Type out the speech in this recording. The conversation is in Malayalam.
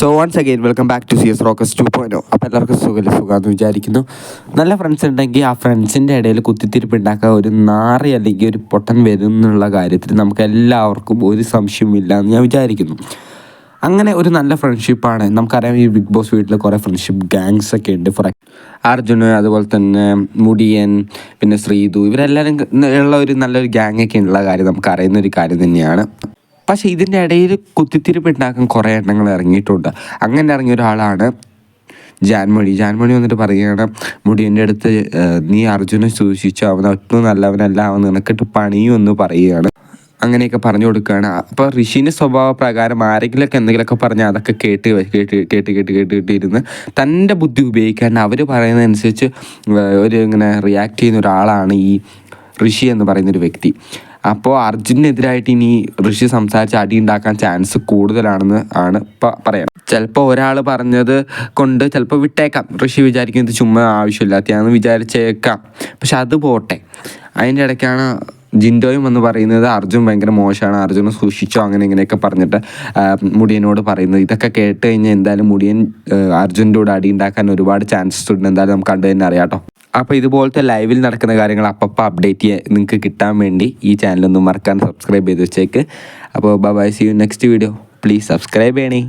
So once again welcome back to C S rocks two point o അപ്പോൾ എല്ലാവർക്കും സുഖമില്ല സുഖമെന്ന് വിചാരിക്കുന്നു. നല്ല ഫ്രണ്ട്സ് ഉണ്ടെങ്കിൽ ആ ഫ്രണ്ട്സിന്റെ ഇടയിൽ കുത്തിത്തിരിപ്പ് ഉണ്ടാക്കാൻ ഒരു നാറി അല്ലെങ്കിൽ ഒരു പൊട്ടൻ വരും എന്നുള്ള കാര്യത്തിൽ നമുക്ക് എല്ലാവർക്കും ഒരു സംശയമില്ല എന്ന് ഞാൻ വിചാരിക്കുന്നു. അങ്ങനെ ഒരു നല്ല ഫ്രണ്ട്ഷിപ്പാണ് നമുക്കറിയാം ഈ ബിഗ് ബോസ് വീട്ടിൽ കുറേ ഫ്രണ്ട്ഷിപ്പ് ഗാങ്സ് ഒക്കെ ഉണ്ട്. ഫോർ അർജുന് അതുപോലെ തന്നെ മുടിയൻ പിന്നെ ശ്രീതു ഇവരെല്ലാവരും ഉള്ള ഒരു നല്ലൊരു ഗ്യാങ് ഒക്കെ ഉള്ള കാര്യം നമുക്ക് അറിയുന്ന ഒരു കാര്യം തന്നെയാണ്. പക്ഷേ ഇതിന്റെ ഇടയിൽ കുത്തിത്തിരിപ്പ് ഉണ്ടാക്കാൻ കുറേ എണ്ണങ്ങൾ ഇറങ്ങിയിട്ടുണ്ട്. അങ്ങനെ ഇറങ്ങിയ ഒരാളാണ് ജാൻമണി. ജാൻമണി വന്നിട്ട് പറയുകയാണ് മുടിയന്റെ അടുത്ത് നീ അർജുനെ സൂക്ഷിച്ചു അവൻ ഒട്ടും നല്ലവനല്ല അവൻ നിനക്കിട്ട് പണിയും എന്ന് പറയുകയാണ്. അങ്ങനെയൊക്കെ പറഞ്ഞു കൊടുക്കുകയാണ്. അപ്പോൾ ഋഷിന്റെ സ്വഭാവ പ്രകാരം ആരെങ്കിലുമൊക്കെ എന്തെങ്കിലുമൊക്കെ പറഞ്ഞാൽ അതൊക്കെ കേട്ട് കേട്ട് കേട്ട് കേട്ട് കേട്ട് കേട്ട് ഇരുന്ന് തന്റെ ബുദ്ധി ഉപയോഗിക്കാണ്ട് അവർ പറയുന്നതനുസരിച്ച് ഒരു ഇങ്ങനെ റിയാക്ട് ചെയ്യുന്ന ഒരാളാണ് ഈ ഋഷി എന്ന് പറയുന്നൊരു വ്യക്തി. അപ്പോൾ അർജുനെതിരായിട്ട് ഇനി ഋഷി സംസാരിച്ച് അടി ഉണ്ടാക്കാൻ ചാൻസ് കൂടുതലാണെന്ന് ആണ് പറയാം ചിലപ്പോൾ ഒരാൾ പറഞ്ഞത് കൊണ്ട് ചിലപ്പോൾ വിട്ടേക്കാം. ഋഷി വിചാരിക്കുന്നത് ചുമ്മാ ആവശ്യമില്ലാത്തയാണെന്ന് വിചാരിച്ചേക്കാം. പക്ഷെ അത് പോട്ടെ. അതിന്റെ ഇടയ്ക്കാണ് ജിൻഡോയും എന്ന് പറയുന്നത് അർജുൻ ഭയങ്കര മോശമാണ് അർജുനെ സൂക്ഷിച്ചോ അങ്ങനെ ഇങ്ങനെയൊക്കെ പറഞ്ഞിട്ട് മുടിയനോട് പറയുന്നത്. ഇതൊക്കെ കേട്ട് കഴിഞ്ഞാൽ എന്തായാലും മുടിയൻ അർജുന്റെ കൂടെ അടി ഉണ്ടാക്കാൻ ഒരുപാട് ചാൻസസ് ഉണ്ട്. എന്തായാലും നമുക്ക് കണ്ടു തന്നെ അറിയാം കേട്ടോ. അപ്പോൾ ഇതുപോലത്തെ ലൈവിൽ നടക്കുന്ന കാര്യങ്ങൾ അപ്പപ്പോൾ അപ്ഡേറ്റ് ചെയ്യാൻ നിങ്ങൾക്ക് കിട്ടാൻ വേണ്ടി ഈ ചാനലൊന്നും മറക്കാൻ സബ്സ്ക്രൈബ് ചെയ്ത് വെച്ചേക്ക്. അപ്പോൾ bye see you next video please subscribe ചെയ്യണേ.